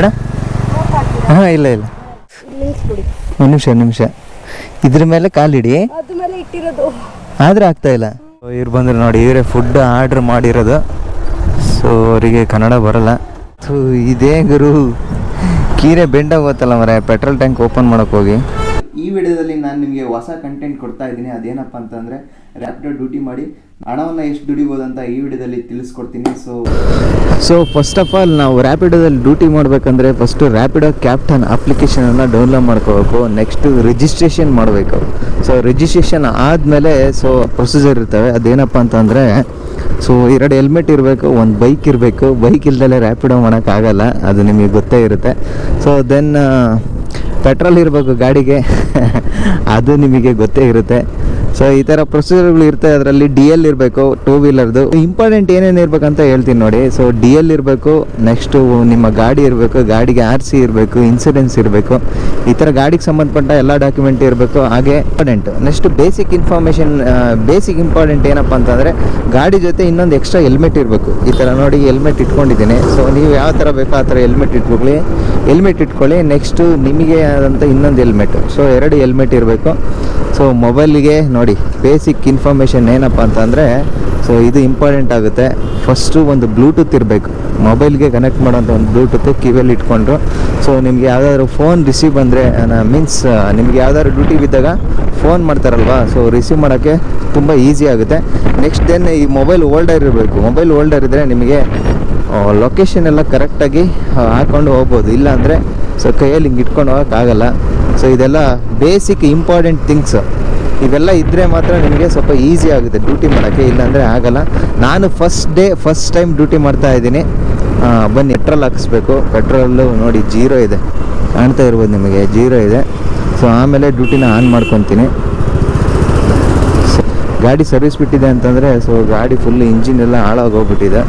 Madam? ಹಾಂ ಇಲ್ಲ ಇಲ್ಲ. ಒಂದು ನಿಮಿಷ ಒಂದು ನಿಮಿಷ ಇದ್ರ ಮೇಲೆ ಕಾಲಿಡಿ ಆದರೆ ಮೇಲೆ ಇಟ್ಟಿರೋದು. ಆದ್ರೆ ಆಗ್ತಾ ಇಲ್ಲ. ಇವ್ರು ಬಂದ್ರೆ ನೋಡಿ ಇವರೇ ಫುಡ್ ಆರ್ಡ್ರ್ ಮಾಡಿರೋದು. ಸೊ ಅವರಿಗೆ ಕನ್ನಡ ಬರಲ್ಲ. ಸೊ ಇದೇ ಗುರು. ಕೀರೆ ಬೆಂಡ ಗೊತ್ತಲ್ಲ ಮರ ಪೆಟ್ರೋಲ್ ಟ್ಯಾಂಕ್ ಓಪನ್ ಮಾಡೋಕೆ ಹೋಗಿ. ಈ ವಿಡಿಯೋದಲ್ಲಿ ನಾನು ನಿಮಗೆ ಹೊಸ ಕಂಟೆಂಟ್ ಕೊಡ್ತಾ ಇದ್ದೀನಿ. ಅದೇನಪ್ಪ ಅಂತಂದರೆ ರ್ಯಾಪಿಡೋ ಡ್ಯೂಟಿ ಮಾಡಿ ಹಣವನ್ನು ಎಷ್ಟು ದುಡಿಬೋದು ಅಂತ ಈ ವಿಡಿಯೋದಲ್ಲಿ ತಿಳಿಸ್ಕೊಡ್ತೀನಿ. So so first of all ನಾವು ರ್ಯಾಪಿಡೋದಲ್ಲಿ ಡ್ಯೂಟಿ ಮಾಡಬೇಕಂದ್ರೆ ಫಸ್ಟು ರ್ಯಾಪಿಡೋ ಕ್ಯಾಪ್ಟನ್ ಅಪ್ಲಿಕೇಶನನ್ನು ಡೌನ್ಲೋಡ್ ಮಾಡ್ಕೋಬೇಕು. ನೆಕ್ಸ್ಟು ರಿಜಿಸ್ಟ್ರೇಷನ್ ಮಾಡಬೇಕು. ಸೊ ರಿಜಿಸ್ಟ್ರೇಷನ್ ಆದಮೇಲೆ ಸೊ ಪ್ರೊಸೀಜರ್ ಇರ್ತವೆ. ಅದೇನಪ್ಪ ಅಂತಂದರೆ ಸೊ ಎರಡು ಹೆಲ್ಮೆಟ್ ಇರಬೇಕು, ಒಂದು ಬೈಕ್ ಇರಬೇಕು. ಬೈಕ್ ಇಲ್ದಲೆ ರ್ಯಾಪಿಡೋ ಮಾಡೋಕ್ಕಾಗಲ್ಲ. ಅದು ನಿಮಗೆ ಗೊತ್ತೇ ಇರುತ್ತೆ. ಸೊ ದೆನ್ ಪೆಟ್ರೋಲ್ ಇರಬೇಕು ಗಾಡಿಗೆ. ಅದು ನಿಮಗೆ ಗೊತ್ತೇ ಇರುತ್ತೆ. ಸೊ ಈ ಥರ ಪ್ರೊಸೀಜರ್ಗಳು ಇರ್ತವೆ ಅದರಲ್ಲಿ ಡಿ ಎಲ್ ಇರಬೇಕು ಟೂ ವೀಲರ್ದು ಇಂಪಾರ್ಟೆಂಟ್ ಏನೇನು ಇರಬೇಕಂತ ಹೇಳ್ತೀನಿ ನೋಡಿ. ಸೊ ಡಿ ಎಲ್ ಇರಬೇಕು ನೆಕ್ಸ್ಟು ನಿಮ್ಮ ಗಾಡಿ ಇರಬೇಕು, ಗಾಡಿಗೆ ಆರ್ ಸಿ ಇರಬೇಕು ಇನ್ಸೂರೆನ್ಸ್ ಇರಬೇಕು. ಈ ಥರ ಗಾಡಿಗೆ ಸಂಬಂಧಪಟ್ಟ ಎಲ್ಲ ಡಾಕ್ಯುಮೆಂಟ್ ಇರಬೇಕು. ಹಾಗೆ important next basic information basic important ಏನಪ್ಪ ಅಂತಂದರೆ, ಗಾಡಿ ಜೊತೆ ಇನ್ನೊಂದು ಎಕ್ಸ್ಟ್ರಾ ಹೆಲ್ಮೆಟ್ ಇರಬೇಕು. ಈ ಥರ ನೋಡಿ ಹೆಲ್ಮೆಟ್ ಇಟ್ಕೊಂಡಿದ್ದೀನಿ. ಸೊ ನೀವು ಯಾವ ಥರ ಬೇಕೋ ಆ ಥರ ಹೆಲ್ಮೆಟ್ ಇಟ್ಕೊಳ್ಳಿ. ಹೆಲ್ಮೆಟ್ ಇಟ್ಕೊಳ್ಳಿ. ನೆಕ್ಸ್ಟು ನಿಮಗೆ ಆದಂಥ ಇನ್ನೊಂದು ಹೆಲ್ಮೆಟ್ ಸೊ ಎರಡು ಹೆಲ್ಮೆಟ್ ಇರಬೇಕು. ಸೊ ಮೊಬೈಲಿಗೆ ನೋಡಿ ಬೇಸಿಕ್ ಇನ್ಫಾರ್ಮೇಷನ್ ಏನಪ್ಪ ಅಂತಂದರೆ ಸೊ ಇದು ಇಂಪಾರ್ಟೆಂಟ್ ಆಗುತ್ತೆ. ಫಸ್ಟು ಒಂದು ಬ್ಲೂಟೂತ್ ಇರಬೇಕು. ಮೊಬೈಲ್ಗೆ ಕನೆಕ್ಟ್ ಮಾಡೋಂಥ ಒಂದು ಬ್ಲೂಟೂತ್ ಕಿವಿಯಲ್ಲಿ ಇಟ್ಕೊಂಡ್ರು. ಸೊ ನಿಮ್ಗೆ ಯಾವುದಾದ್ರು ಫೋನ್ ರಿಸೀವ್ ಬಂದರೆ ಮೀನ್ಸ್ ನಿಮ್ಗೆ ಯಾವ್ದಾದ್ರು ಡ್ಯೂಟಿ ಬಿದ್ದಾಗ ಫೋನ್ ಮಾಡ್ತಾರಲ್ವಾ? ಸೊ ರಿಸೀವ್ ಮಾಡೋಕ್ಕೆ ತುಂಬ ಈಸಿ ಆಗುತ್ತೆ. ನೆಕ್ಸ್ಟ್ ದೆನ್ ಈ ಮೊಬೈಲ್ ಓಲ್ಡರ್ ಇರಬೇಕು. ಮೊಬೈಲ್ ಓಲ್ಡರ್ ಇದ್ದರೆ ನಿಮಗೆ ಲೊಕೇಶನ್ ಎಲ್ಲ ಕರೆಕ್ಟಾಗಿ ಹಾಕ್ಕೊಂಡು ಹೋಗ್ಬೋದು. ಇಲ್ಲಾಂದರೆ ಸೊ ಕೈಯಲ್ಲಿ ಹಿಂಗೆ ಇಟ್ಕೊಂಡು ಹೋಗೋಕ್ಕಾಗಲ್ಲ. ಸೊ ಇದೆಲ್ಲ ಬೇಸಿಕ್ ಇಂಪಾರ್ಟೆಂಟ್ ಥಿಂಗ್ಸ್ ಇವೆಲ್ಲ ಇದ್ದರೆ ಮಾತ್ರ ನಿಮಗೆ ಸ್ವಲ್ಪ ಈಸಿ ಆಗುತ್ತೆ ಡ್ಯೂಟಿ ಮಾಡೋಕ್ಕೆ, ಇಲ್ಲಾಂದರೆ ಆಗಲ್ಲ. ನಾನು first day first time duty ಮಾಡ್ತಾ ಇದ್ದೀನಿ. ಬನ್ನಿ ಪೆಟ್ರೋಲ್ ಹಾಕಿಸ್ಬೇಕು. ಪೆಟ್ರೋಲು ನೋಡಿ ಜೀರೋ ಇದೆ. ಕಾಣ್ತಾ ಇರ್ಬೋದು ನಿಮಗೆ ಜೀರೋ ಇದೆ. ಸೊ ಆಮೇಲೆ ಡ್ಯೂಟಿನ ಆನ್ ಮಾಡ್ಕೊತೀನಿ. ಗಾಡಿ ಸರ್ವಿಸ್ ಬಿಟ್ಟಿದೆ ಅಂತಂದರೆ ಸೊ ಗಾಡಿ ಫುಲ್ ಇಂಜಿನ್ ಎಲ್ಲ ಹಾಳಾಗೋಗ್ಬಿಟ್ಟಿದೆ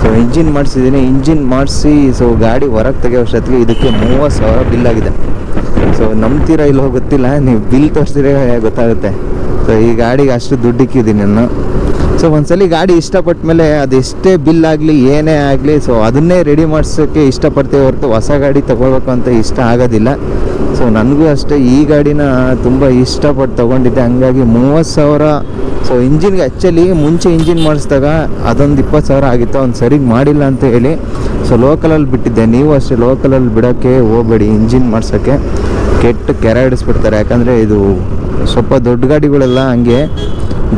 ಸೊ ಇಂಜಿನ್ ಮಾಡಿಸಿದ್ದೀನಿ. ಇಂಜಿನ್ ಮಾಡಿಸಿ ಸೊ ಗಾಡಿ ಹೊರಗೆ ತೆಗೆಯೋಷ್ಟೊತ್ತಿಗೆ ಇದಕ್ಕೆ ಮೂವತ್ತು ಸಾವಿರ ಬಿಲ್ ಆಗಿದೆ. ಸೊ ನಂಬ್ತೀರಾ ಇಲ್ಲೋ ಗೊತ್ತಿಲ್ಲ ನೀವು ಬಿಲ್ ತೋರಿಸಿದ್ರೆ ಗೊತ್ತಾಗುತ್ತೆ. ಸೊ ಈ ಗಾಡಿಗೆ ಅಷ್ಟು ದುಡ್ಡು ಇಕ್ಕಿದ್ದೀನಿ ನಾನು. ಸೊ ಒಂದ್ಸಲಿ ಗಾಡಿ ಇಷ್ಟಪಟ್ಟ ಮೇಲೆ ಅದೆಷ್ಟೇ ಬಿಲ್ ಆಗಲಿ, ಏನೇ ಆಗಲಿ ಸೊ ಅದನ್ನೇ ರೆಡಿ ಮಾಡಿಸೋಕ್ಕೆ ಇಷ್ಟಪಡ್ತೇವೆ ಹೊರತು ಹೊಸ ಗಾಡಿ ತೊಗೊಳ್ಬೇಕು ಅಂತ ಇಷ್ಟ ಆಗೋದಿಲ್ಲ. ಸೊ ನನಗೂ ಅಷ್ಟೇ ಈ ಗಾಡಿನ ತುಂಬ ಇಷ್ಟಪಟ್ಟು ತೊಗೊಂಡಿದ್ದೆ. ಹಂಗಾಗಿ ಮೂವತ್ತು ಸಾವಿರ ಸೊ ಇಂಜಿನ್ಗೆ ಆ್ಯಕ್ಚುಲಿ ಮುಂಚೆ ಇಂಜಿನ್ ಮಾಡಿಸಿದಾಗ ಅದೊಂದು ಇಪ್ಪತ್ತು ಸಾವಿರ ಆಗಿತ್ತು. ಅವ್ನು ಸರಿಗೆ ಮಾಡಿಲ್ಲ ಅಂತ ಹೇಳಿ ಸೊ ಲೋಕಲಲ್ಲಿ ಬಿಟ್ಟಿದ್ದೆ. ನೀವು ಅಷ್ಟೇ ಲೋಕಲಲ್ಲಿ ಬಿಡೋಕ್ಕೆ ಹೋಗಬೇಡಿ ಇಂಜಿನ್ ಮಾಡ್ಸೋಕ್ಕೆ ಕೆಟ್ಟ ಕೆರೆ ಹಿಡಿಸ್ಬಿಡ್ತಾರೆ. ಯಾಕಂದರೆ ಇದು ಸ್ವಲ್ಪ ದೊಡ್ಡ ಗಾಡಿಗಳೆಲ್ಲ ಹಂಗೆ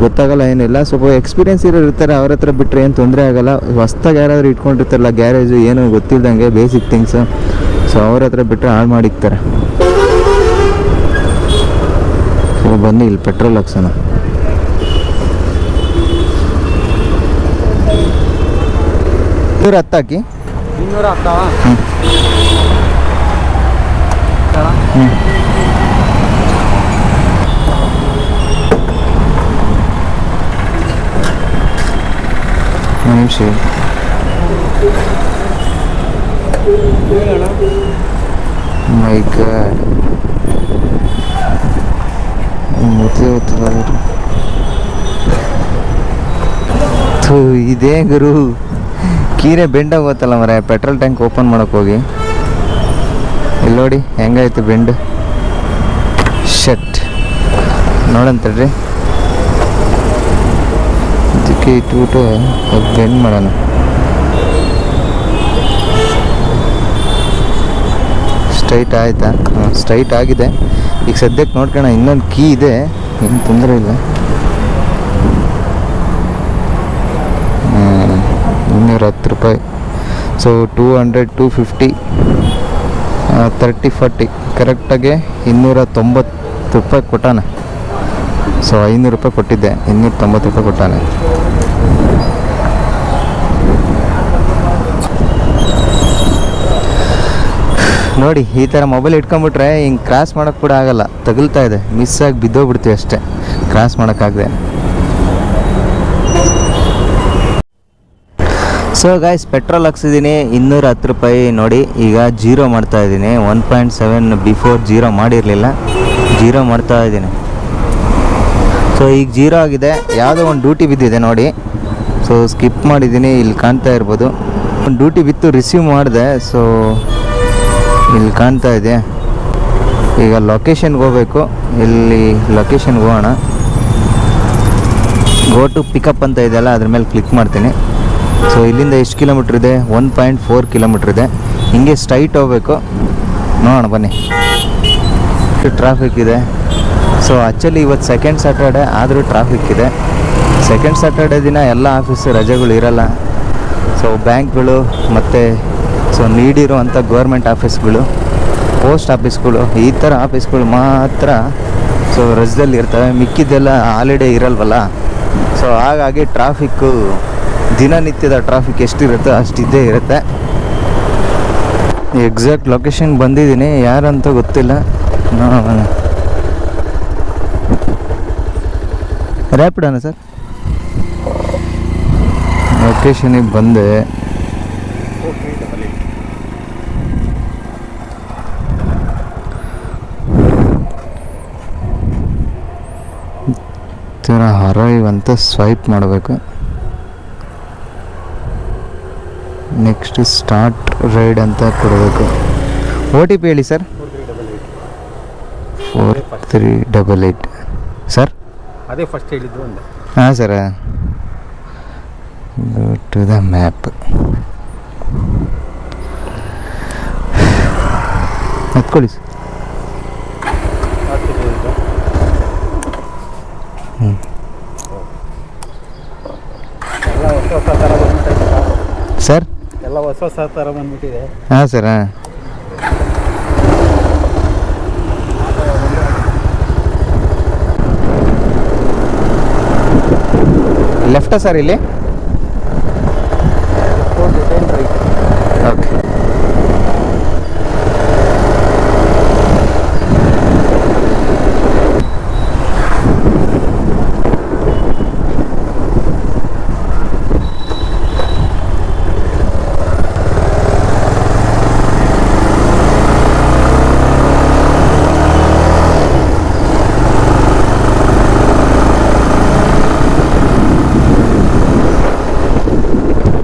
ಗೊತ್ತಾಗಲ್ಲ ಏನಿಲ್ಲ. ಸ್ವಲ್ಪ ಎಕ್ಸ್ಪೀರಿಯೆನ್ಸ್ ಇರೋರು ಇರ್ತಾರೆ. ಅವ್ರ ಹತ್ರ ಬಿಟ್ಟರೆ ಏನು ತೊಂದರೆ ಆಗಲ್ಲ. ಹೊಸ್ದಾಗಿ ಯಾರಾದರೂ ಇಟ್ಕೊಂಡಿರ್ತಾರಲ್ಲ ಗ್ಯಾರೇಜು ಏನೂ ಗೊತ್ತಿಲ್ದಂಗೆ ಬೇಸಿಕ್ ಥಿಂಗ್ಸು ಸೊ ಅವ್ರ ಹತ್ರ ಬಿಟ್ಟರೆ ಹಾಳು ಮಾಡಿಕ್ತಾರೆ. ಸೊ ಬನ್ನಿ ಇಲ್ಲಿ ಪೆಟ್ರೋಲ್ ಹಾಕ್ಸೋಣ. ಹತ್ತಾಕಿ ಇನ್ನೂರ ಹತ್ತವ? ನಿಮಿಷ ಮೈ ಗಾಡ್ ಮುತ್ತೆ ಥೂ, ಇದೇ ಗುರು. ಕೀರೆ ಬೆಂಡ ಗೊತ್ತಲ್ಲ ಮರ, ಪೆಟ್ರೋಲ್ ಟ್ಯಾಂಕ್ ಓಪನ್ ಮಾಡೋಕೆ ಹೋಗಿ. ಇಲ್ಲಿ ನೋಡಿ, ಹೆಂಗಾಯ್ತು ಬೆಂಡ್? ಶಟ್ ನೋಡಂತಡ್ರಿ ಇದಕ್ಕೆ ಇಟ್ಬಿಟ್ಟು ಬೆಂಡ್ ಮಾಡೋಣ. ಸ್ಟ್ರೈಟ್ ಆಯ್ತಾ? ಸ್ಟ್ರೈಟ್ ಆಗಿದೆ. ಈಗ ಸದ್ಯಕ್ಕೆ ನೋಡ್ಕೋಣ, ಇನ್ನೊಂದು ಕೀ ಇದೆ. ಏನು ತೊಂದರೆ ಇಲ್ಲ. ಇನ್ನೂರ ಹತ್ತು ರೂಪಾಯಿ. So two hundred two fifty thirty forty. ಕರೆಕ್ಟಾಗಿ ಇನ್ನೂರ ತೊಂಬತ್ತು ರೂಪಾಯಿ ಕೊಟ್ಟಾನೆ. ಸೊ, ಐನೂರು ರೂಪಾಯಿ ಕೊಟ್ಟಿದ್ದೆ. ಇನ್ನೂರ ತೊಂಬತ್ತು ರೂಪಾಯಿ ಕೊಟ್ಟಾನೆ. ನೋಡಿ, ಈ ಥರ ಮೊಬೈಲ್ ಇಟ್ಕೊಂಬಿಟ್ರೆ ಹಿಂಗೆ ಕ್ರಾಸ್ ಮಾಡೋಕ್ಕೆ ಕೂಡ ಆಗಲ್ಲ. ತಗುಲ್ತಾ ಇದೆ. ಮಿಸ್ ಆಗಿ ಬಿದ್ದೋಗ್ಬಿಡ್ತೀವಿ ಅಷ್ಟೇ. ಕ್ರಾಸ್ ಮಾಡೋಕ್ಕಾಗದೆ ಸೊ ಗಾಯ್ಸ್ ಪೆಟ್ರೋಲ್ ಹಾಕ್ಸಿದ್ದೀನಿ ಇನ್ನೂರ ಹತ್ತು ರೂಪಾಯಿ ನೋಡಿ, ಈಗ ಜೀರೋ ಮಾಡ್ತಾ ಇದ್ದೀನಿ one point seven before zero ಮಾಡಿರಲಿಲ್ಲ, ಜೀರೋ ಮಾಡ್ತಾ ಇದ್ದೀನಿ ಸೊ ಈಗ ಜೀರೋ ಆಗಿದೆ, ಯಾವುದೋ ಒಂದು ಡ್ಯೂಟಿ ಬಿದ್ದಿದೆ ನೋಡಿ. ಸೊ ಸ್ಕಿಪ್ ಮಾಡಿದ್ದೀನಿ ಇಲ್ಲಿ ಕಾಣ್ತಾ ಇರ್ಬೋದು. ಒಂದು ಡ್ಯೂಟಿ ಬಿತ್ತು ರಿಸೀವ್ ಮಾಡಿದೆ ಸೊ ಇಲ್ಲಿ ಕಾಣ್ತಾ ಇದೆ. ಈಗ ಲೊಕೇಶನ್ಗೆ ಹೋಗಬೇಕು. ಇಲ್ಲಿ ಲೊಕೇಶನ್ಗೆ ಹೋಗೋಣ. ಗೋ ಟು ಪಿಕಪ್ ಅಂತ ಇದೆಯಲ್ಲ, ಅದ್ರ ಮೇಲೆ ಕ್ಲಿಕ್ ಮಾಡ್ತೀನಿ. ಸೊ ಇಲ್ಲಿಂದ ಎಷ್ಟು ಕಿಲೋಮೀಟ್ರ್ ಇದೆ? ಒನ್ ಪಾಯಿಂಟ್ ಫೋರ್ ಕಿಲೋಮೀಟ್ರ್ ಇದೆ. ಹಿಂಗೆ ಸ್ಟ್ರೈಟ್ ಹೋಗ್ಬೇಕು. ನೋಡೋಣ, ಬನ್ನಿ. ಟ್ರಾಫಿಕ್ ಇದೆ. ಸೊ ಆ್ಯಕ್ಚುಲಿ ಇವತ್ತು ಸೆಕೆಂಡ್ ಸ್ಯಾಟರ್ಡೆ ಆದರೂ ಟ್ರಾಫಿಕ್ ಇದೆ. ಸೆಕೆಂಡ್ ಸ್ಯಾಟರ್ಡೆ ದಿನ ಎಲ್ಲ ಆಫೀಸ್ ರಜೆಗಳು ಇರಲ್ಲ. ಸೊ ಬ್ಯಾಂಕ್ಗಳು ಮತ್ತು ಸೊ ನೀಡಿರುವಂಥ ಗೌರ್ಮೆಂಟ್ ಆಫೀಸ್ಗಳು ಪೋಸ್ಟ್ ಆಫೀಸ್ಗಳು ಈ ಥರ ಆಫೀಸ್ಗಳು ಮಾತ್ರ ಸೊ ರಜದಲ್ಲಿ ಇರ್ತವೆ. ಮಿಕ್ಕಿದ್ದೆಲ್ಲ ಹಾಲಿಡೇ ಇರಲ್ವಲ್ಲ. ಸೊ ಹಾಗಾಗಿ ಟ್ರಾಫಿಕ್ಕು ದಿನನಿತ್ಯದ ಟ್ರಾಫಿಕ್ ಎಷ್ಟಿರುತ್ತೋ ಅಷ್ಟಿದ್ದೇ ಇರುತ್ತೆ. ಎಕ್ಸಾಕ್ಟ್ ಲೊಕೇಶನ್ ಬಂದಿದ್ದೀನಿ, ಯಾರಂತ ಗೊತ್ತಿಲ್ಲ. ರ್ಯಾಪಿಡ್ ಅನ್ನ ಸರ್? ಲೊಕೇಶನಿಗೆ ಬಂದೆ. ಥರ ಹರೈವ್ ಸ್ವೈಪ್ ಮಾಡಬೇಕು. ನೆಕ್ಸ್ಟ್ ಸ್ಟಾರ್ಟ್ ರೈಡ್ ಅಂತ ಕೊಡಬೇಕು. ಓ ಟಿ ಪಿ ಹೇಳಿ sir. Four three double eight sir? ಅದೇ ಫಸ್ಟ್ ಹೇಳಿದ್ದು ಹಾಂ sir. Go to the map ಹತ್ಕೊಳ್ಳಿ sir ಹ್ಞೂ ಎಲ್ಲ ಹೊಸ ಹೊಸ ಥರ ಬಂದ್ಬಿಟ್ಟೈತೆ ಸರ್ ಎಲ್ಲ ಹೊಸ ಥರ ಬಂದ್ಬಿಟ್ಟಿದೆ. ಹಾಂ ಸರ್ ಹಾಂ. ಲೆಫ್ಟಾ ಸರ್ ಇಲ್ಲಿ ಓಕೆ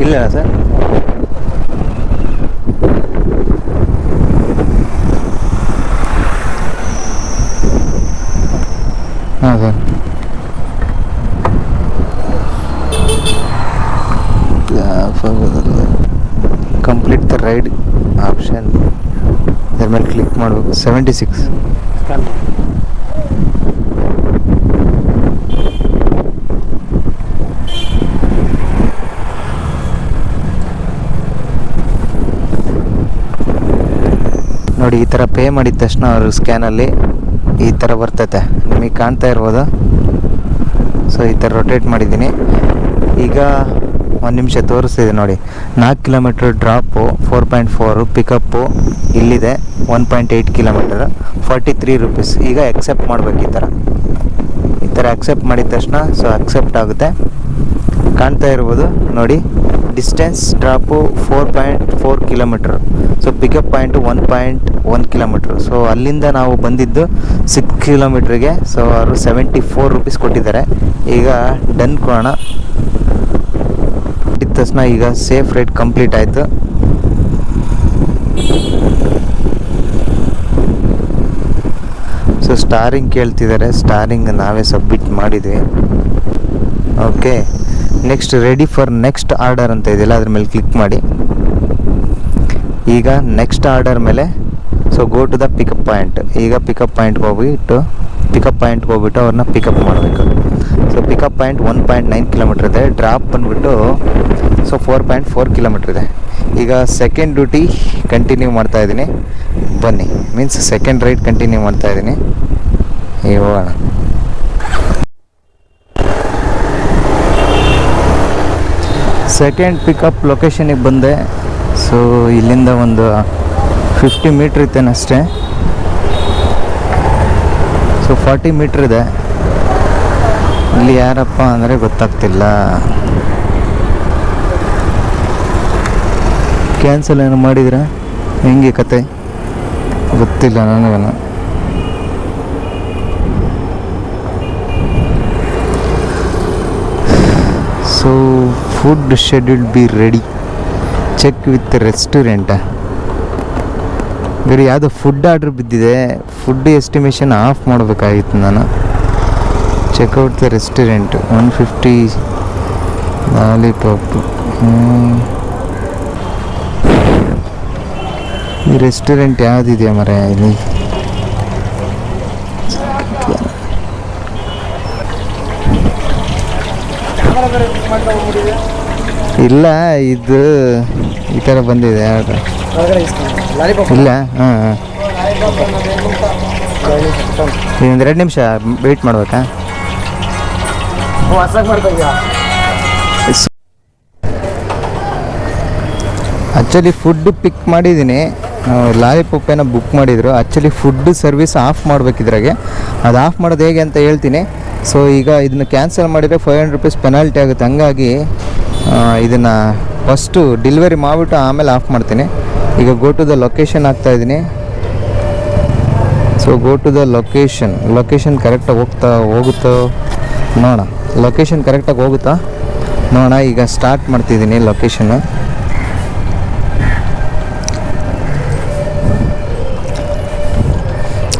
ಇಲ್ಲ sir sir complete the ride option ಇದ್ರ ಮೇಲೆ ಕ್ಲಿಕ್ ಮಾಡಬೇಕು. ಸೆವೆಂಟಿ ಸಿಕ್ಸ್ ನೋಡಿ, ಈ ಥರ ಪೇ ಮಾಡಿದ ತಕ್ಷಣ ಅವರು ಸ್ಕ್ಯಾನಲ್ಲಿ ಈ ಥರ ಬರ್ತೈತೆ. ನಿಮಗೆ ಕಾಣ್ತಾ ಇರ್ಬೋದು. ಸೊ ಈ ಥರ ರೊಟೇಟ್ ಮಾಡಿದ್ದೀನಿ. ಈಗ ಒಂದು ನಿಮಿಷ ತೋರಿಸ್ತಿದೆ ನೋಡಿ. ನಾಲ್ಕು kilometre drop four point four pickup ಇಲ್ಲಿದೆ. One point eight kilometre forty three rupees ಈಗ ಎಕ್ಸೆಪ್ಟ್ ಮಾಡ್ಬೇಕು ಈ ಥರ. ಈ ಥರ ಅಕ್ಸೆಪ್ಟ್ ಮಾಡಿದ ತಕ್ಷಣ ಸೊ ಅಕ್ಸೆಪ್ಟ್ ಆಗುತ್ತೆ. ಕಾಣ್ತಾ ಇರ್ಬೋದು. ನೋಡಿ. Distance drop four point four kilometre so pickup point one point one kilometre so ಅಲ್ಲಿಂದ ನಾವು ಬಂದಿದ್ದು ಸಿಕ್ಸ್ ಕಿಲೋಮೀಟ್ರಿಗೆ ಸೊ ಅವರು ಸೆವೆಂಟಿ ಫೋರ್ ರುಪೀಸ್ ಕೊಟ್ಟಿದ್ದಾರೆ. ಈಗ ಡನ್ ಕೊಡೋಣ. ಇದ್ದ ತಕ್ಷಣ ಈಗ ಸೇಫ್ ರೈಡ್ ಕಂಪ್ಲೀಟ್ ಆಯಿತು. ಸೊ ಸ್ಟಾರಿಂಗ್ ಕೇಳ್ತಿದ್ದಾರೆ. ಸ್ಟಾರಿಂಗ್ ನಾವೇ ಸಬ್ಮಿಟ್ ಮಾಡಿದ್ವಿ. Okay next ready for next order ಅಂತ ಇದೆಯಲ್ಲ, ಅದ್ರ ಮೇಲೆ ಕ್ಲಿಕ್ ಮಾಡಿ. ಈಗ ನೆಕ್ಸ್ಟ್ ಆರ್ಡರ್ ಮೇಲೆ so go to the pickup point ಈಗ ಪಿಕಪ್ ಪಾಯಿಂಟ್ಗೆ ಹೋಗ್ಬಿಟ್ಟು ಪಿಕಪ್ ಪಾಯಿಂಟ್ಗೆ ಹೋಗ್ಬಿಟ್ಟು ಅವ್ರನ್ನ ಪಿಕಪ್ ಮಾಡಬೇಕು. So pickup point one point nine kilometre ಇದೆ ಡ್ರಾಪ್ ಬಂದುಬಿಟ್ಟು so four point four kilometre ಇದೆ. ಈಗ ಸೆಕೆಂಡ್ ಡ್ಯೂಟಿ ಕಂಟಿನ್ಯೂ ಮಾಡ್ತಾ ಇದ್ದೀನಿ. ಬನ್ನಿ ಮೀನ್ಸ್ ಸೆಕೆಂಡ್ ರೈಡ್ ಕಂಟಿನ್ಯೂ ಮಾಡ್ತಾ ಇದ್ದೀನಿ. ಈಗ ಹೋಗೋಣ ಸೆಕೆಂಡ್ ಪಿಕಪ್ ಲೊಕೇಶನಿಗೆ ಬಂದೆ. ಸೊ ಇಲ್ಲಿಂದ ಒಂದು ಫಿಫ್ಟಿ ಮೀಟ್ರ್ ಇತ್ತೇನಷ್ಟೇ ಸೊ ಫಾರ್ಟಿ ಮೀಟ್ರ್ ಇದೆ. ಇಲ್ಲಿ ಯಾರಪ್ಪ ಅಂದರೆ ಗೊತ್ತಾಗ್ತಿಲ್ಲ. ಕ್ಯಾನ್ಸಲ್ ಏನು ಮಾಡಿದ್ರೆ ಹೆಂಗೆ ಕತೆ? ಗೊತ್ತಿಲ್ಲ ನನಗೇನು so food schedule be ready check with restaurant ಬೇರೆ ಯಾವುದೋ ಫುಡ್ ಆರ್ಡ್ರ್ ಬಿದ್ದಿದೆ. ಫುಡ್ ಎಸ್ಟಿಮೇಷನ್ ಆಫ್ ಮಾಡಬೇಕಾಗಿತ್ತು ನಾನು. Checkout the restaurant one fifty lollipop ಈ ರೆಸ್ಟೋರೆಂಟ್ ಯಾವುದಿದೆ ಮರ ಇಲ್ಲಿ? ಇಲ್ಲ ಇದು ಈ ಥರ ಬಂದಿದೆ ಯಾವ್ದು? ಇಲ್ಲ ಹಾಂ ಎರಡು ನಿಮಿಷ ವೇಟ್ ಮಾಡ್ಬೇಕಾ? ಆ್ಯಕ್ಚುಲಿ ಫುಡ್ ಪಿಕ್ ಮಾಡಿದ್ದೀನಿ. ಲಾಲಿಪಾಪ್ ಏನೋ ಬುಕ್ ಮಾಡಿದ್ರು. ಆ್ಯಕ್ಚುಲಿ ಫುಡ್ ಸರ್ವಿಸ್ ಆಫ್ ಮಾಡ್ಬೇಕಿದ್ರಾಗೆ. ಅದು ಆಫ್ ಮಾಡೋದು ಹೇಗೆ ಅಂತ ಹೇಳ್ತೀನಿ. ಸೊ ಈಗ ಇದನ್ನು ಕ್ಯಾನ್ಸಲ್ ಮಾಡಿದರೆ ಫೈವ್ ಹಂಡ್ರೆಡ್ ರುಪೀಸ್ ಪೆನಾಲ್ಟಿ ಆಗುತ್ತೆ. ಹಂಗಾಗಿ ಇದನ್ನು ಫಸ್ಟು ಡೆಲಿವರಿ ಮಾಡಿಬಿಟ್ಟು ಆಮೇಲೆ ಆಫ್ ಮಾಡ್ತೀನಿ. ಈಗ ಗೋ ಟು ದ ಲೊಕೇಶನ್ ಆಗ್ತಾಯಿದ್ದೀನಿ ಇದ್ದೀನಿ. So go to the location location ಕರೆಕ್ಟಾಗಿ ಹೋಗ್ತಾ, ಹೋಗುತ್ತೋ? ನೋಡೋಣ. ಲೊಕೇಶನ್ ಕರೆಕ್ಟಾಗಿ ಹೋಗುತ್ತಾ? ನೋಡೋಣ. ಈಗ ಸ್ಟಾರ್ಟ್ ಮಾಡ್ತಿದ್ದೀನಿ ಲೊಕೇಶನ್ನು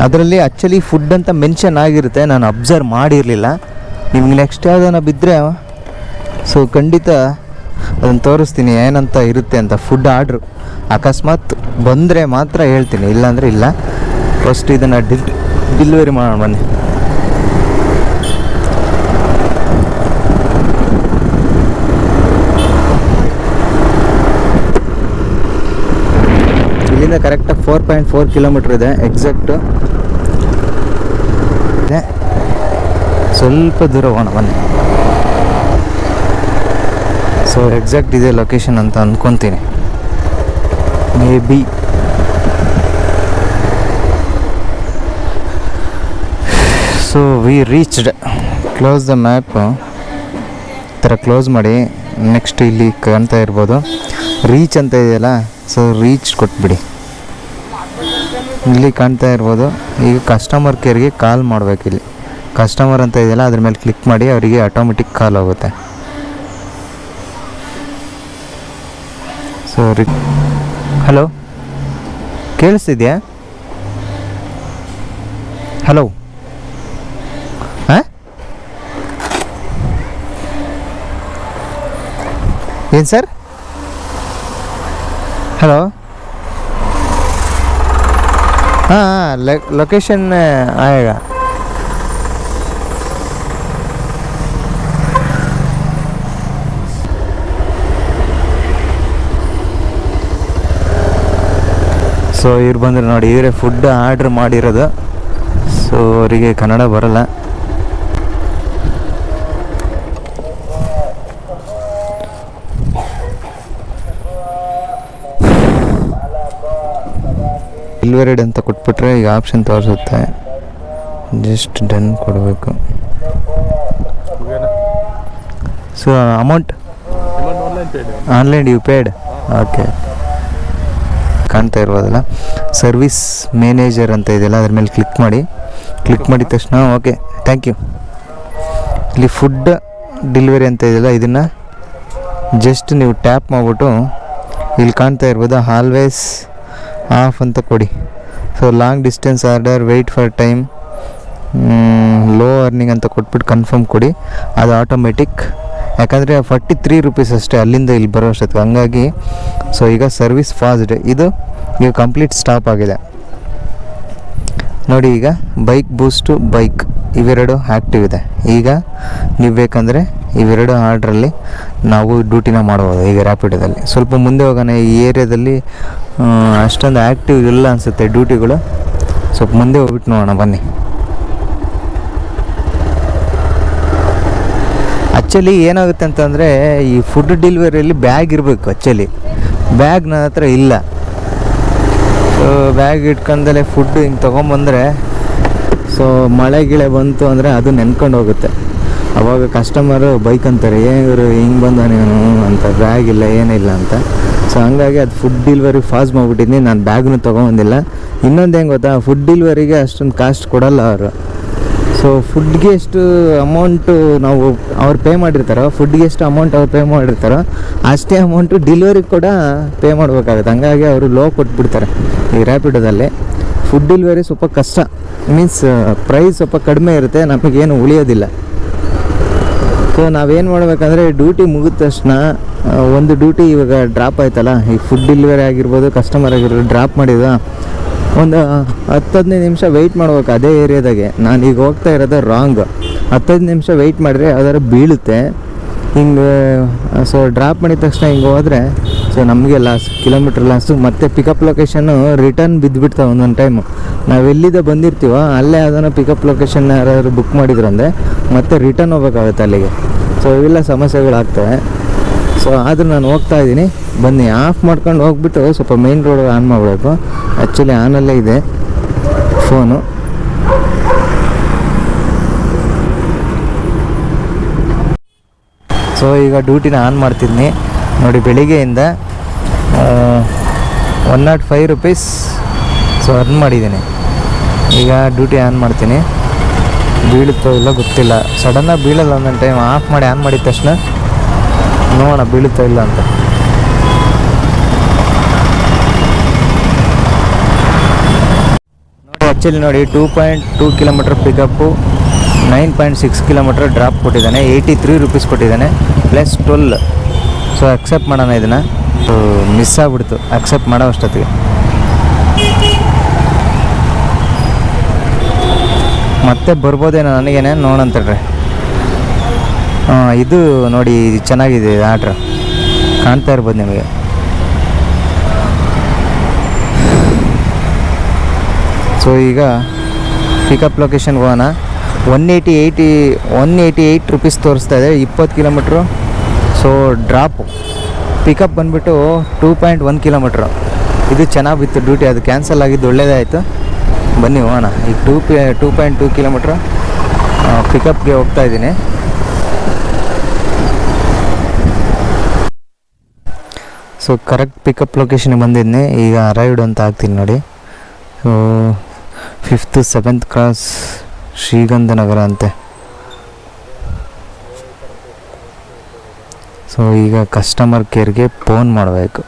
ಅದರಲ್ಲಿ ಆ್ಯಕ್ಚುಲಿ ಫುಡ್ ಅಂತ ಮೆನ್ಷನ್ ಆಗಿರುತ್ತೆ, ನಾನು ಅಬ್ಸರ್ವ್ ಮಾಡಿರಲಿಲ್ಲ. ನಿಮ್ಗೆ ನೆಕ್ಸ್ಟ್ ಯಾವುದನ್ನ ಬಿದ್ದರೆ ಸೊ ಖಂಡಿತ ಅದನ್ನು ತೋರಿಸ್ತೀನಿ, ಏನಂತ ಇರುತ್ತೆ ಅಂತ ಫುಡ್ ಆರ್ಡ್ರು ಅಕಸ್ಮಾತ್ ಬಂದರೆ ಮಾತ್ರ ಹೇಳ್ತೀನಿ, ಇಲ್ಲಾಂದರೆ ಇಲ್ಲ. ಫಸ್ಟ್ ಇದನ್ನು ಡಿಲ್ ಡಿಲಿವರಿ ಮಾಡೋಣ, ಬನ್ನಿ. ಇಲ್ಲಿಂದ ಕರೆಕ್ಟಾಗಿ ಫೋರ್ ಪಾಯಿಂಟ್ ಫೋರ್ ಕಿಲೋಮೀಟ್ರ್ ಇದೆ ಎಕ್ಸಾಕ್ಟು ಸ್ವಲ್ಪ ದೂರ ಹೋಗೋಣ, ಬನ್ನಿ. ಸೊ ಎಕ್ಸಾಕ್ಟ್ ಇದೆ ಲೊಕೇಶನ್ ಅಂತ ಅಂದ್ಕೊತೀನಿ may be so we reached close the map ಥರ ಕ್ಲೋಸ್ ಮಾಡಿ ನೆಕ್ಸ್ಟ್ ಇಲ್ಲಿ ಕಾಣ್ತಾ ಇರ್ಬೋದು. ರೀಚ್ ಅಂತ ಇದೆಯಲ್ಲ ಸೊ ರೀಚ್ ಕೊಟ್ಬಿಡಿ. ಇಲ್ಲಿ ಕಾಣ್ತಾ ಇರ್ಬೋದು. ಈಗ ಕಸ್ಟಮರ್ ಕೇರ್ಗೆ ಕಾಲ್ ಮಾಡ್ಬೇಕು ಇಲ್ಲಿ. ಕಸ್ಟಮರ್ ಅಂತ ಇದೆಯಲ್ಲ, ಅದ್ರ ಮೇಲೆ ಕ್ಲಿಕ್ ಮಾಡಿ ಅವರಿಗೆ ಆಟೋಮೆಟಿಕ್ ಕಾಲ್ ಹೋಗುತ್ತೆ. ಸೊ ರಿ ಹಲೋ ಕೇಳಿಸ್ತಿದ್ಯಾ? ಹಲೋ ಹಾಂ? ಏನು ಸರ್? ಹಲೋ हाँ हाँ लोकेशन आएगा ಸೊ ಇವ್ರು ಬಂದ್ರೆ ನೋಡಿ ಇವರೇ ಫುಡ್ ಆರ್ಡ್ರ್ ಮಾಡಿರೋದು ಸೊ ಅವರಿಗೆ ಕನ್ನಡ ಬರಲ್ಲ ಡೆಲಿವರಿಡ್ ಅಂತ ಕೊಟ್ಬಿಟ್ರೆ ಈಗ ಆಪ್ಷನ್ ತೋರಿಸುತ್ತೆ. ಜಸ್ಟ್ ಡನ್ ಕೊಡಬೇಕು. So amount online you paid okay ಕಾಣ್ತಾ ಇರ್ಬೋದಲ್ಲ? ಸರ್ವಿಸ್ ಮ್ಯಾನೇಜರ್ ಅಂತ ಇದೆಯಲ್ಲ, ಅದ್ರ ಮೇಲೆ ಕ್ಲಿಕ್ ಮಾಡಿ. ಕ್ಲಿಕ್ ಮಾಡಿದ ತಕ್ಷಣ ಓಕೆ ಥ್ಯಾಂಕ್ ಯು ಇಲ್ಲಿ ಫುಡ್ ಡೆಲಿವರಿ ಅಂತ ಇದೆಯಲ್ಲ, ಇದನ್ನು ಜಸ್ಟ್ ನೀವು ಟ್ಯಾಪ್ ಮಾಡಿಬಿಟ್ಟು ಇಲ್ಲಿ ಕಾಣ್ತಾ ಇರ್ಬೋದು ಆಲ್ವೇಸ್ ಆಫ್ ಅಂತ ಕೊಡಿ. So long distance order wait for time low earning ಅಂತ ಕೊಟ್ಬಿಟ್ಟು ಕನ್ಫರ್ಮ್ ಕೊಡಿ. ಅದು ಆಟೋಮೆಟಿಕ್ ಯಾಕಂದರೆ ಫಾರ್ಟಿ ತ್ರೀ ರುಪೀಸ್ ಅಷ್ಟೇ ಅಲ್ಲಿಂದ ಇಲ್ಲಿ ಬರೋ ಅಷ್ಟೊತ್ತಿಗೆ. ಹಂಗಾಗಿ ಸೊ ಈಗ ಸರ್ವಿಸ್ ಫಾಸ್ಟ್ ಇದು, ಈಗ ಕಂಪ್ಲೀಟ್ ಸ್ಟಾಪ್ ಆಗಿದೆ. ನೋಡಿ ಈಗ ಬೈಕ್ ಬೂಸ್ಟು ಬೈಕ್ ಇವೆರಡು ಆ್ಯಕ್ಟಿವ್ ಇದೆ. ಈಗ ನೀವು ಬೇಕಂದರೆ ಇವೆರಡು ಆರ್ಡ್ರಲ್ಲಿ ನಾವು ಡ್ಯೂಟಿನ ಮಾಡ್ಬೋದು ಈಗ ರ್ಯಾಪಿಡೋದಲ್ಲಿ ಸ್ವಲ್ಪ ಮುಂದೆ ಹೋಗೋಣ, ಈ ಏರಿಯಾದಲ್ಲಿ ಅಷ್ಟೊಂದು ಆ್ಯಕ್ಟಿವ್ ಇಲ್ಲ ಅನಿಸುತ್ತೆ ಡ್ಯೂಟಿಗಳು ಸ್ವಲ್ಪ ಮುಂದೆ ಹೋಗ್ಬಿಟ್ಟು ನೋಡೋಣ, ಬನ್ನಿ. ಆ್ಯಕ್ಚುಲಿ ಏನಾಗುತ್ತೆ ಅಂತಂದರೆ ಈ ಫುಡ್ ಡೆಲಿವರಿಯಲ್ಲಿ ಬ್ಯಾಗ್ ಇರಬೇಕು ಆ್ಯಕ್ಚುಲಿ ಬ್ಯಾಗ್ ನನ್ನ ಹತ್ರ ಇಲ್ಲ. ಬ್ಯಾಗ್ ಇಟ್ಕೊಂಡಲೆ ಫುಡ್ ಹಿಂಗೆ ತೊಗೊಂಬಂದರೆ ಸೊ ಮಳೆ ಗಿಳೆ ಬಂತು ಅಂದರೆ ಅದು ನೆನ್ಕೊಂಡು ಹೋಗುತ್ತೆ. ಅವಾಗ ಕಸ್ಟಮರು ಬೈಕ್ ಅಂತಾರೆ, ಏ ಇವರು ಹಿಂಗೆ ಬಂದ ನೀನು? ಅಂತ ಬ್ಯಾಗ್ ಇಲ್ಲ ಏನಿಲ್ಲ ಅಂತ. ಸೊ ಹಂಗಾಗಿ ಅದು ಫುಡ್ ಡಿಲ್ವರಿ ಫಾಸ್ಟ್ ಮಾಡಿಬಿಟ್ಟಿದ್ದೀನಿ ನಾನು ಬ್ಯಾಗ್ನು ತೊಗೊಂಬಂದಿಲ್ಲ. ಇನ್ನೊಂದು ಹೆಂಗೆ ಗೊತ್ತಾ? ಫುಡ್ ಡಿಲ್ವರಿಗೆ ಅಷ್ಟೊಂದು ಕಾಸ್ಟ್ ಕೊಡಲ್ಲ ಅವರು. ಸೊ ಫುಡ್ಗೆ ಎಷ್ಟು ಅಮೌಂಟು ನಾವು ಅವ್ರು ಪೇ ಮಾಡಿರ್ತಾರೋ ಫುಡ್ಗೆ ಎಷ್ಟು ಅಮೌಂಟ್ ಅವ್ರು ಪೇ ಮಾಡಿರ್ತಾರೋ, ಅಷ್ಟೇ ಅಮೌಂಟು ಡಿಲಿವರಿ ಕೂಡ ಪೇ ಮಾಡಬೇಕಾಗುತ್ತೆ. ಹಂಗಾಗಿ ಅವರು ಲೋ ಕೊಟ್ಬಿಡ್ತಾರೆ ಈ ರ್ಯಾಪಿಡೋದಲ್ಲಿ ಫುಡ್ ಡೆಲಿವರಿ ಸ್ವಲ್ಪ ಕಷ್ಟ. ಮೀನ್ಸ್ ಪ್ರೈಸ್ ಸ್ವಲ್ಪ ಕಡಿಮೆ ಇರುತ್ತೆ, ನಮಗೇನು ಉಳಿಯೋದಿಲ್ಲ. ಸೊ ನಾವೇನು ಮಾಡಬೇಕಂದ್ರೆ ಡ್ಯೂಟಿ ಮುಗಿದ ತಕ್ಷಣ ಒಂದು ಡ್ಯೂಟಿ ಇವಾಗ ಡ್ರಾಪ್ ಆಯ್ತಲ್ಲ, ಈ ಫುಡ್ ಡೆಲಿವರಿ ಆಗಿರ್ಬೋದು ಕಸ್ಟಮರ್ ಆಗಿರ್ಬೋದು ಡ್ರಾಪ್ ಮಾಡಿದ ಒಂದು ಹತ್ತು ಹದಿನೈದು ನಿಮಿಷ ವೆಯ್ಟ್ ಮಾಡ್ಬೇಕು ಅದೇ ಏರಿಯಾದಾಗೆ ನಾನು ಈಗ ಹೋಗ್ತಾ ಇರೋದು ರಾಂಗ್ ಹತ್ತೈದು ನಿಮಿಷ ವೆಯ್ಟ್ ಮಾಡಿದ್ರೆ ಯಾವ್ದಾರು ಬೀಳುತ್ತೆ. ಹಿಂಗೆ ಸೊ ಡ್ರಾಪ್ ಮಾಡಿದ ತಕ್ಷಣ ಹಿಂಗೆ ಹೋದರೆ ಸೊ ನಮಗೆ ಲಾಸ್ ಕಿಲೋಮೀಟ್ರ್ ಲಾಸು ಮತ್ತು ಪಿಕಪ್ ಲೊಕೇಶನ್ನು ರಿಟರ್ನ್ ಬಿದ್ದುಬಿಡ್ತಾವೆ ಒಂದೊಂದು ಟೈಮು ನಾವು ಎಲ್ಲಿದೆ ಬಂದಿರ್ತೀವೋ ಅಲ್ಲೇ ಅದನ್ನು ಪಿಕಪ್ ಲೊಕೇಶನ್ ಯಾರಾದರೂ ಬುಕ್ ಮಾಡಿದ್ರು ಅಂದರೆ ಮತ್ತೆ ರಿಟರ್ನ್ ಹೋಗ್ಬೇಕಾಗುತ್ತೆ ಅಲ್ಲಿಗೆ. ಸೊ ಇವೆಲ್ಲ ಸಮಸ್ಯೆಗಳಾಗ್ತವೆ. ಸೊ ಆದರೂ ನಾನು ಹೋಗ್ತಾ ಇದ್ದೀನಿ. ಬನ್ನಿ, ಆಫ್ ಮಾಡ್ಕೊಂಡು ಹೋಗ್ಬಿಟ್ಟು ಸ್ವಲ್ಪ ಮೇನ್ ರೋಡ್ ಆನ್ ಮಾಡಬೇಕು. ಆ್ಯಕ್ಚುಲಿ ಆನಲ್ಲೇ ಇದೆ ಫೋನು ಸೊ ಈಗ ಡ್ಯೂಟಿನ ಆನ್ ಮಾಡ್ತಿದ್ದೀನಿ ನೋಡಿ, ಬೆಳಿಗ್ಗೆಯಿಂದ one not five rupees so earn ಮಾಡಿದ್ದೀನಿ. ಈಗ ಡ್ಯೂಟಿ ಆನ್ ಮಾಡ್ತೀನಿ. ಬೀಳುತ್ತೋ ಇಲ್ಲ ಗೊತ್ತಿಲ್ಲ. ಸಡನ್ನಾಗಿ ಬೀಳಲ್ಲ ಒಂದೊಂದು ಟೈಮ್ ಆಫ್ ಮಾಡಿ ಆನ್ ಮಾಡಿದ ತಕ್ಷಣ ನೋಡೋಣ ಬೀಳುತ್ತಾ ಇಲ್ಲ ಅಂತ. ಆ್ಯಕ್ಚುಲಿ ನೋಡಿ two point two kilometre pickup nine point six kilometre drop ಕೊಟ್ಟಿದ್ದಾನೆ. ಏಯ್ಟಿ ತ್ರೀ ರುಪೀಸ್ ಕೊಟ್ಟಿದ್ದಾನೆ ಪ್ಲಸ್ ಟ್ವೆಲ್ ಸೊ ಅಕ್ಸೆಪ್ಟ್ ಮಾಡೋಣ ಇದನ್ನು. ಮಿಸ್ ಆಗಿಬಿಡ್ತು. ಅಕ್ಸೆಪ್ಟ್ ಮಾಡೋ ಅಷ್ಟೊತ್ತಿಗೆ. ಮತ್ತೆ ಬರ್ಬೋದೇನೋ ನನಗೇನೆ ನೋಡಂತಡ್ರಿ ಹಾಂ ಇದು ನೋಡಿ ಚೆನ್ನಾಗಿದೆ ಆರ್ಡ್ರ್. ಕಾಣ್ತಾ ಇರ್ಬೋದು ನಿಮಗೆ. ಸೊ ಈಗ ಪಿಕಪ್ ಲೊಕೇಶನ್ಗೆ ಹೋಗೋಣ. One eighty eighty one eighty eight rupees ತೋರಿಸ್ತಾ ಇದೆ, ಇಪ್ಪತ್ತು ಕಿಲೋಮೀಟ್ರು. ಸೊ ಡ್ರಾಪು ಪಿಕಪ್ ಬಂದುಬಿಟ್ಟು ಟೂ ಪಾಯಿಂಟ್ ಒನ್ ಕಿಲೋಮೀಟ್ರು. ಇದು ಚೆನ್ನಾಗಿ ಬಿತ್ತು ಡ್ಯೂಟಿ ಅದು ಕ್ಯಾನ್ಸಲ್ ಆಗಿದ್ದು ಒಳ್ಳೇದಾಯಿತು ಬನ್ನಿ ಹೋಗೋಣ. ಈಗ two P two point two kilometre ಪಿಕಪ್ಗೆ ಹೋಗ್ತಾ ಇದ್ದೀನಿ. ಸೊ ಕರೆಕ್ಟ್ ಪಿಕಪ್ ಲೊಕೇಶನ್ಗೆ ಬಂದಿದ್ದೆ ಈಗ ಅರೈವ್ಡ್ ಅಂತ ಆಗ್ತೀನಿ ನೋಡಿ. So fifth seventh cross Srigandhanagara ಅಂತೆ. ಸೊ ಈಗ ಕಸ್ಟಮರ್ ಕೇರ್ಗೆ ಫೋನ್ ಮಾಡಬೇಕು.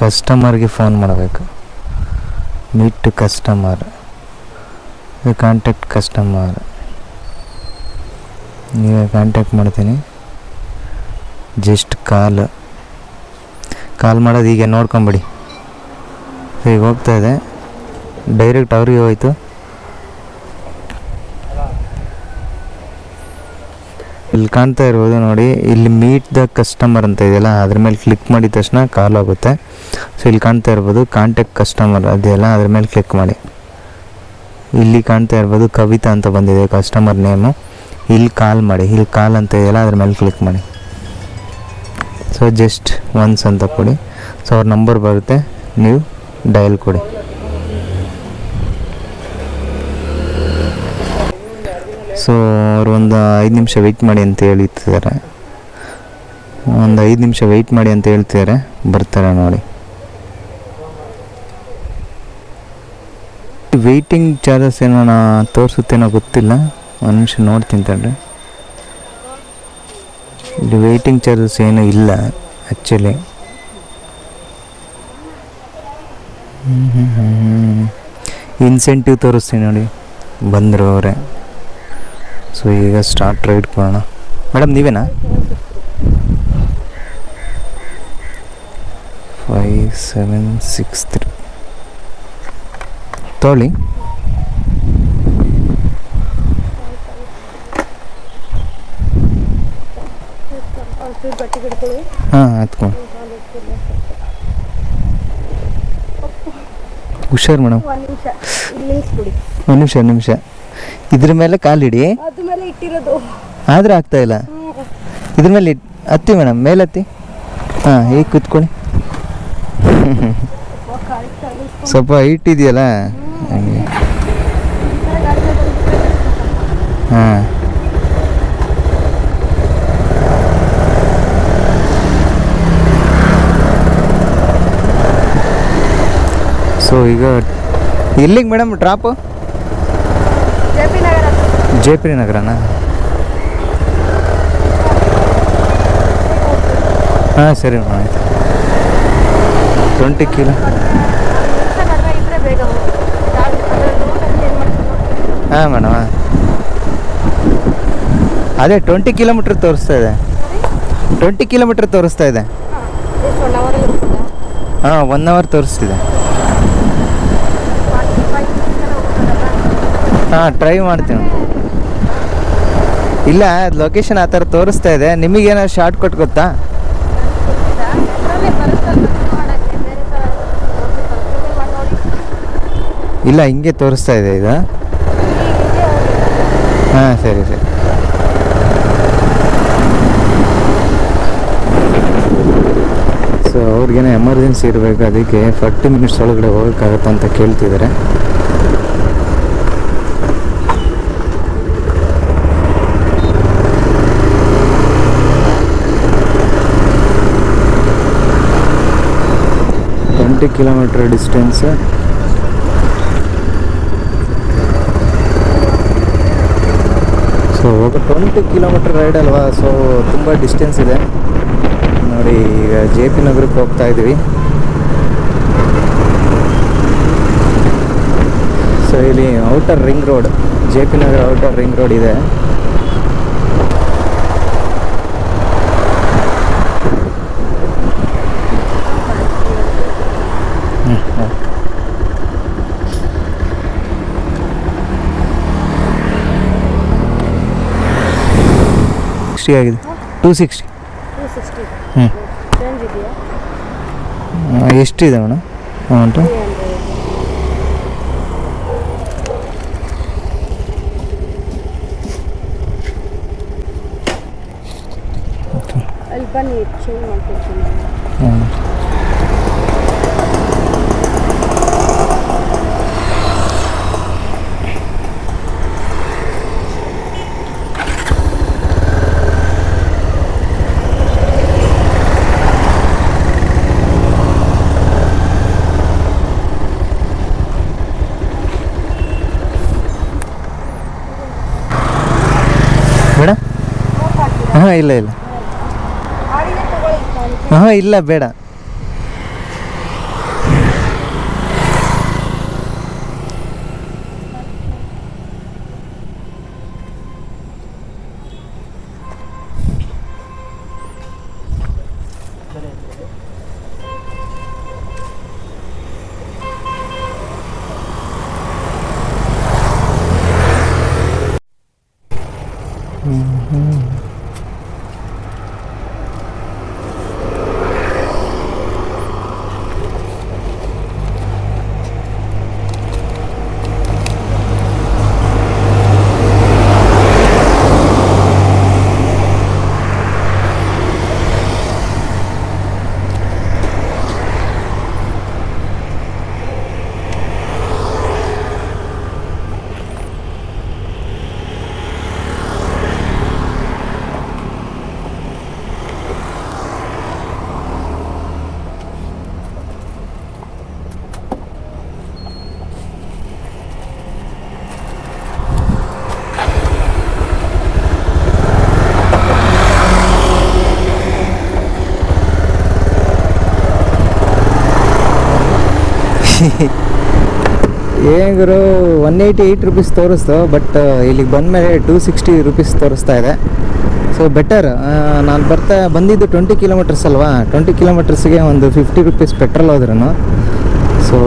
ಕಸ್ಟಮರ್ಗೆ ಫೋನ್ ಮಾಡಬೇಕು. ಮೀಟ್ ಕಸ್ಟಮರ್ ಕಾಂಟ್ಯಾಕ್ಟ್ ಕಸ್ಟಮರ್ ಈಗ ಕಾಂಟ್ಯಾಕ್ಟ್ ಮಾಡ್ತೀನಿ. ಜಸ್ಟ್ ಕಾಲ್ ಕಾಲ್ ಮಾಡೋದು ಹೀಗೆ ನೋಡ್ಕೊಂಬಿಡಿ. ಈಗ ಹೋಗ್ತಾ ಇದೆ. ಡೈರೆಕ್ಟ್ ಅವ್ರಿಗೆ ಹೋಯ್ತು. ಇಲ್ಲಿ ಕಾಣ್ತಾ ಇರ್ಬೋದು ನೋಡಿ, ಇಲ್ಲಿ ಮೀಟ್ ದ ಕಸ್ಟಮರ್ ಅಂತ ಇದೆಯಲ್ಲ, ಅದ್ರ ಮೇಲೆ ಕ್ಲಿಕ್ ಮಾಡಿದ ತಕ್ಷಣ ಕಾಲ್ ಆಗುತ್ತೆ ಸೊ ಇಲ್ಲಿ ಕಾಣ್ತಾ ಇರ್ಬೋದು ಕಾಂಟ್ಯಾಕ್ಟ್ ಕಸ್ಟಮರ್ ಅದೆಲ್ಲ ಅದ್ರ ಮೇಲೆ ಕ್ಲಿಕ್ ಮಾಡಿ. ಇಲ್ಲಿ ಕಾಣ್ತಾ ಇರ್ಬೋದು ಕವಿತಾ ಅಂತ ಬಂದಿದೆ ಕಸ್ಟಮರ್ ನೇಮು ಇಲ್ಲಿ ಕಾಲ್ ಮಾಡಿ, ಇಲ್ಲಿ ಕಾಲ್ ಅಂತ ಇದೆಯಲ್ಲ, ಅದ್ರ ಮೇಲೆ ಕ್ಲಿಕ್ ಮಾಡಿ. ಸೊ ಜಸ್ಟ್ ಒನ್ಸ್ ಅಂತ ಕೊಡಿ. ಸೊ ಅವ್ರ ನಂಬರ್ ಬರುತ್ತೆ. ನೀವು ಡಯಲ್ ಕೊಡಿ. ಸೊ ಅವ್ರು ಒಂದು ಐದು ನಿಮಿಷ ವೆಯ್ಟ್ ಮಾಡಿ ಅಂತ ಹೇಳ್ತಿದ್ದಾರೆ ಒಂದು ಐದು ನಿಮಿಷ ವೆಯ್ಟ್ ಮಾಡಿ ಅಂತ ಹೇಳ್ತಿದ್ದಾರೆ. ಬರ್ತಾರೆ ನೋಡಿ. ವೆಯ್ಟಿಂಗ್ ಚಾರ್ಜಸ್ ಏನೋ ತೋರಿಸುತ್ತೇನೋ ಗೊತ್ತಿಲ್ಲ. ಒಂದು ನಿಮಿಷ ನೋಡ್ತೀನಿ ತಡ್ರಿ. ಇಲ್ಲಿ ವೆಯ್ಟಿಂಗ್ ಚಾರ್ಜಸ್ ಏನೂ ಇಲ್ಲ ಆ್ಯಕ್ಚುಲಿ ಇನ್ಸೆಂಟಿವ್ ತೋರಿಸ್ತೀನಿ ನೋಡಿ, ಬಂದರು ಅವರೇ. ಸೊ ಈಗ ಸ್ಟಾರ್ಟ್ ರೈಡ್ ಕೊಡೋಣ. ಮೇಡಮ್ ನೀವೇನಾ? ಫೈವ್ ಸೆವೆನ್ ಸಿಕ್ಸ್ ತ್ರೀ ತೊಗೊಳ್ಳಿ. ಹಾಂ ಹುಷಾರು ಮೇಡಮ್. ಒಂದು ನಿಮಿಷ ನಿಮಿಷ ಇದ್ರ ಮೇಲೆ ಕಾಲಿಡಿ ಆದ್ರೆ ಆಗ್ತಾ ಇಲ್ಲ. ಇದ್ರ ಮೇಲೆ ಹತ್ತಿ ಮೇಡಮ್ ಮೇಲೆ ಹತ್ತಿ. ಹಾಂ ಈಗ ಕೂತ್ಕೊಳ್ಳಿ. ಸ್ವಲ್ಪ ಹೈಟ್ ಇದೆಯಲ್ಲ? ಹಾಗೆ ಹಾಂ ಸೊ ಈಗ ಎಲ್ಲಿಗೆ ಮೇಡಮ್ ಟ್ರಾಪು ಜೆ ಪಿ ನಗರನಾ? ಹಾಂ ಸರಿ ಮೇಡಮ್ ಆಯಿತು. ಟ್ವೆಂಟಿ ಕಿಲೋ ಹಾಂ ಮೇಡಮ್ ಅದೇ ಟ್ವೆಂಟಿ ಕಿಲೋಮೀಟ್ರ್ ತೋರಿಸ್ತಾ ಇದೆ. ಟ್ವೆಂಟಿ ಕಿಲೋಮೀಟ್ರ್ ತೋರಿಸ್ತಾ ಇದೆ. ಹಾಂ ಒನ್ ಅವರ್ ತೋರಿಸ್ತಿದೆ ಫಾರ್ಟಿ ಫೈವ್ ಹೋಗ್ತದಲ್ಲ ಹಾಂ ಟ್ರೈ ಮಾಡ್ತೀನಿ. ಇಲ್ಲ ಲೊಕೇಶನ್ ಆ ಥರ ತೋರಿಸ್ತಾ ಇದೆ. ನಿಮಗೇನಾದ್ರು ಶಾರ್ಟ್ ಕಟ್ ಗೊತ್ತಾ? ಇಲ್ಲ, ಹಿಂಗೆ ತೋರಿಸ್ತಾ ಇದೆ ಇದು ಹಾಂ, ಸರಿ ಸರಿ. ಸೊ ಅವ್ರಿಗೇನೋ ಎಮರ್ಜೆನ್ಸಿ ಇರಬೇಕು, ಅದಕ್ಕೆ ಫಾರ್ಟಿ ಮಿನಿಟ್ಸ್ ಒಳಗಡೆ ಹೋಗೋಕ್ಕಾಗತ್ತಾ ಅಂತ ಕೇಳ್ತಿದ್ದಾರೆ. Twenty kilometre distance so twenty kilometre ride ಅಲ್ವಾ? ಸೊ ತುಂಬ ಡಿಸ್ಟೆನ್ಸ್ ಇದೆ. ನೋಡಿ, ಈಗ ಜೆ ಪಿ ನಗರಕ್ಕೆ ಹೋಗ್ತಾ ಇದ್ದೀವಿ. ಸೊ ಇಲ್ಲಿ outer ring road J P Nagara outer ring road ಇದೆ. ಸಿಕ್ಸ್ಟಿ ಆಗಿದೆ. ಟೂ ಸಿಕ್ಸ್ಟಿ ಹ್ಞೂ ಎಷ್ಟಿದೆ ಮೇಡಮ್? ಅಮೌಂಟು ತ್ರೀ ಹಂಡ್ರೆಡ್ ಅಲ್ಲಿ ಬನ್ನಿ ಚೇಂಜ್ ಮಾಡ್ಕೊಡ್ತೀನಿ ಹ್ಞೂ ಬೇಡ ಹಾಂ ಇಲ್ಲ ಇಲ್ಲ. ಹಾ ಇಲ್ಲ ಬೇಡ. ಏನ್ ಗುರು ಒನ್ ಏಯ್ಟಿ ಏಯ್ಟ್ ರುಪೀಸ್ ತೋರಿಸ್ತು ಬಟ್ ಇಲ್ಲಿಗೆ ಬಂದಮೇಲೆ ಟೂ ಸಿಕ್ಸ್ಟಿ ರುಪೀಸ್ ತೋರಿಸ್ತಾ ಇದೆ. ಸೊ ಬೆಟರ್ ನಾನು ಬರ್ತಾ, ಬಂದಿದ್ದು ಟ್ವೆಂಟಿ ಕಿಲೋಮೀಟರ್ಸ್ ಅಲ್ವಾ? ಟ್ವೆಂಟಿ ಕಿಲೋಮೀಟರ್ಸ್ಗೆ ಒಂದು ಫಿಫ್ಟಿ ರುಪೀಸ್ ಪೆಟ್ರೋಲ್ ಹೋದ್ರೂ ಸೊ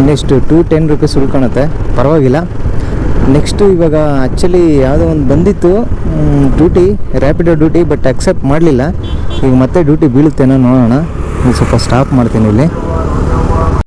ಇನ್ನೆಷ್ಟು ಟೂ ಟೆನ್ ರುಪೀಸ್ ಉಳ್ಕೊಳತ್ತೆ ಪರವಾಗಿಲ್ಲ. ನೆಕ್ಸ್ಟು ಇವಾಗ ಆ್ಯಕ್ಚುಲಿ ಯಾವುದೋ ಒಂದು ಬಂದಿತ್ತು duty Rapido duty but accept ಮಾಡಲಿಲ್ಲ. ಈಗ ಮತ್ತೆ ಡ್ಯೂಟಿ ಬೀಳುತ್ತೇನೋ ನೋಡೋಣ. ಸ್ವಲ್ಪ ಸ್ಟಾಪ್ ಮಾಡ್ತೀನಿ ಇಲ್ಲಿ.